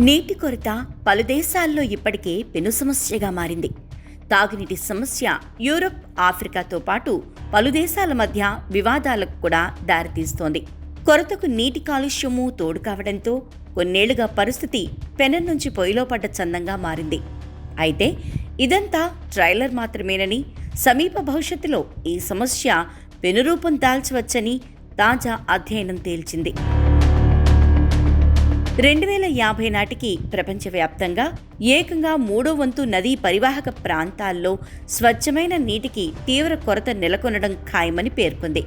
నీటి కొరత పలు దేశాల్లో ఇప్పటికే పెను సమస్యగా మారింది. తాగునీటి సమస్య యూరప్ ఆఫ్రికాతో పాటు పలు దేశాల మధ్య వివాదాలకు కూడా దారితీస్తోంది. కొరతకు నీటి కాలుష్యము తోడు కావడంతో కొన్నేళ్ళుగా పరిస్థితి పెనం నుంచి పొయ్యిలో పడ్డ చందంగా మారింది. అయితే ఇదంతా ట్రైలర్ మాత్రమేనని సమీప భవిష్యత్తులో ఈ సమస్య పెనురూపం దాల్చవచ్చని తాజా అధ్యయనం తేల్చింది. రెండు వేల యాభై నాటికి ప్రపంచవ్యాప్తంగా ఏకంగా మూడో వంతు నదీ పరివాహక ప్రాంతాల్లో స్వచ్ఛమైన నీటికి తీవ్ర కొరత నెలకొనడం ఖాయమని పేర్కొంది.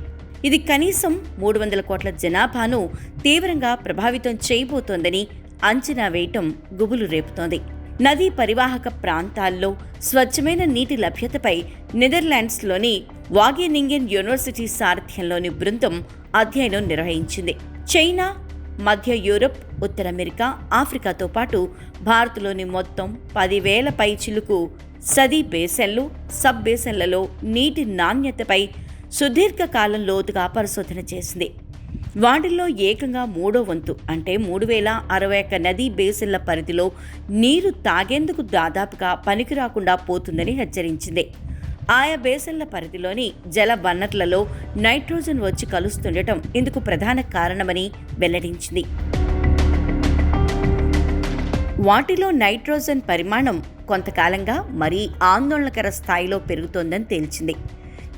ఇది కనీసం మూడు వందల కోట్ల జనాభాను తీవ్రంగా ప్రభావితం చేయబోతోందని అంచనా వేయటం గుబులు రేపుతోంది. నదీ పరివాహక ప్రాంతాల్లో స్వచ్ఛమైన నీటి లభ్యతపై నెదర్లాండ్స్లోని వాగేనింగెన్ యూనివర్సిటీ సారథ్యంలోని బృందం అధ్యయనం నిర్వహించింది. చైనా మధ్య యూరప్ ఉత్తర అమెరికా ఆఫ్రికాతో పాటు భారత్లోని మొత్తం పదివేల పై చిలుకు సదీ బేసన్లు సబ్ బేసన్లలో నీటి నాణ్యతపై సుదీర్ఘకాలం లోతుగా పరిశోధన చేసింది. వాటిల్లో ఏకంగా మూడో వంతు అంటే మూడు వేల అరవై ఒక్క నదీ బేసిన్ల పరిధిలో నీరు తాగేందుకు దాదాపుగా పనికి రాకుండా పోతుందని హెచ్చరించింది. ఆయా బేసిన్ల పరిధిలోని జల వనరులలో నైట్రోజన్ వచ్చి కలుస్తుండటం ఇందుకు ప్రధాన కారణమని వెల్లడించింది. వాటిలో నైట్రోజన్ పరిమాణం కొంతకాలంగా మరీ ఆందోళనకర స్థాయిలో పెరుగుతోందని తేల్చింది.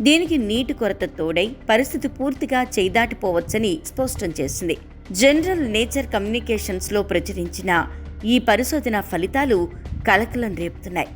దీనికి నీటి కొరత తోడై పరిస్థితి పూర్తిగా చేదాటిపోవచ్చని స్పష్టం చేసింది. జనరల్ నేచర్ కమ్యూనికేషన్స్లో ప్రచురించిన ఈ పరిశోధన ఫలితాలు కలకలం రేపుతున్నాయి.